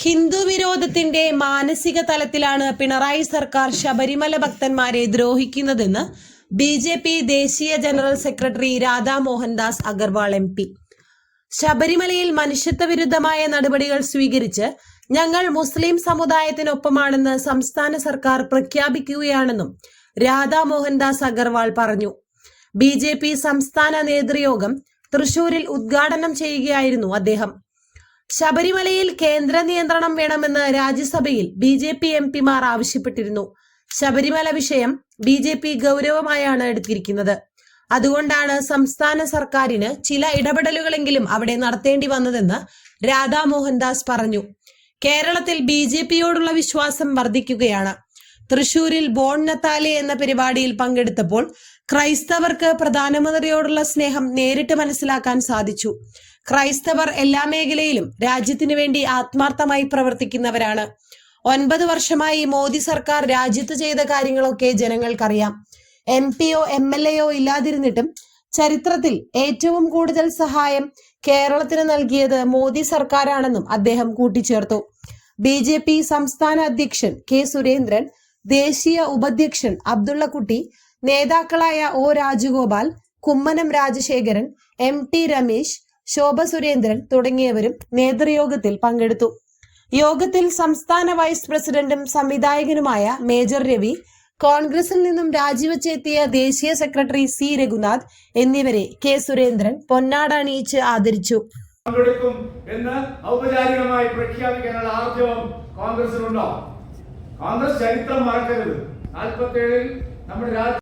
ഹിന്ദു വിരോധത്തിന്റെ മാനസിക തലത്തിലാണ് പിണറായി സർക്കാർ ശബരിമല ഭക്തന്മാരെ ദ്രോഹിക്കുന്നതെന്ന് ബി ജെ പി ദേശീയ general secretary Radha Mohandas Agarwal M P. ശബരിമലയിൽ മനുഷ്യത്വ വിരുദ്ധമായ നടപടികൾ സ്വീകരിച്ച് ഞങ്ങൾ മുസ്ലിം സമുദായത്തിനൊപ്പമാണെന്ന് സംസ്ഥാന സർക്കാർ പ്രഖ്യാപിക്കുകയാണെന്നും രാധാ മോഹൻദാസ് അഗർവാൾ പറഞ്ഞു. ബി സംസ്ഥാന നേതൃയോഗം തൃശൂരിൽ ഉദ്ഘാടനം ചെയ്യുകയായിരുന്നു അദ്ദേഹം. ശബരിമലയിൽ കേന്ദ്ര നിയന്ത്രണം വേണമെന്ന് രാജ്യസഭയിൽ ബി ജെ പി എം പിമാർ ആവശ്യപ്പെട്ടിരുന്നു. ശബരിമല വിഷയം ബി ജെ പി ഗൗരവമായാണ് എടുത്തിരിക്കുന്നത്. അതുകൊണ്ടാണ് സംസ്ഥാന സർക്കാരിന് ചില ഇടപെടലുകളെങ്കിലും അവിടെ നടത്തേണ്ടി വന്നതെന്ന് രാധാ മോഹൻദാസ് പറഞ്ഞു. കേരളത്തിൽ ബി ജെ പിയോടുള്ള വിശ്വാസം വർദ്ധിക്കുകയാണ്. തൃശൂരിൽ ബോൺ നത്താലെ എന്ന പരിപാടിയിൽ പങ്കെടുത്തപ്പോൾ ക്രൈസ്തവർക്ക് പ്രധാനമന്ത്രിയോടുള്ള സ്നേഹം നേരിട്ട് മനസ്സിലാക്കാൻ സാധിച്ചു. ക്രൈസ്തവർ എല്ലാ മേഖലയിലും രാജ്യത്തിനു വേണ്ടി ആത്മാർത്ഥമായി പ്രവർത്തിക്കുന്നവരാണ്. ഒൻപത് വർഷമായി മോദി സർക്കാർ രാജ്യത്ത് ചെയ്ത കാര്യങ്ങളൊക്കെ ജനങ്ങൾക്കറിയാം. എം പിയോ എം എൽ എയോ ഇല്ലാതിരുന്നിട്ടും ചരിത്രത്തിൽ ഏറ്റവും കൂടുതൽ സഹായം കേരളത്തിന് നൽകിയത് മോദി സർക്കാരാണെന്നും അദ്ദേഹം കൂട്ടിച്ചേർത്തു. ബി സംസ്ഥാന അധ്യക്ഷൻ കെ സുരേന്ദ്രൻ ദേശീയ ഉപാധ്യക്ഷൻ അബ്ദുള്ളക്കുട്ടി നേതാക്കളായ O Rajagopal Kummanam Rajasekharan M T Ramesh ശോഭ സുരേന്ദ്രൻ തുടങ്ങിയവരും നേതൃയോഗത്തിൽ പങ്കെടുത്തു. യോഗത്തിൽ സംസ്ഥാന വൈസ് പ്രസിഡന്റും സംവിധായകനുമായ മേജർ രവി കോൺഗ്രസിൽ നിന്നും രാജിവെച്ചെത്തിയ ദേശീയ സെക്രട്ടറി സി രഘുനാഥ് എന്നിവരെ കെ സുരേന്ദ്രൻ പൊന്നാട അണിയിച്ച് ആദരിച്ചു. പങ്കെടുക്കും എന്ന് ഔപചാരികമായി പ്രഖ്യാപിക്കാനുള്ള ആർജവം കോൺഗ്രസിനുണ്ടോ? കോൺഗ്രസ് ചരിത്രം മറക്കരുത്. നാൽപ്പത്തി ഏഴിൽ നമ്മുടെ രാജ്യം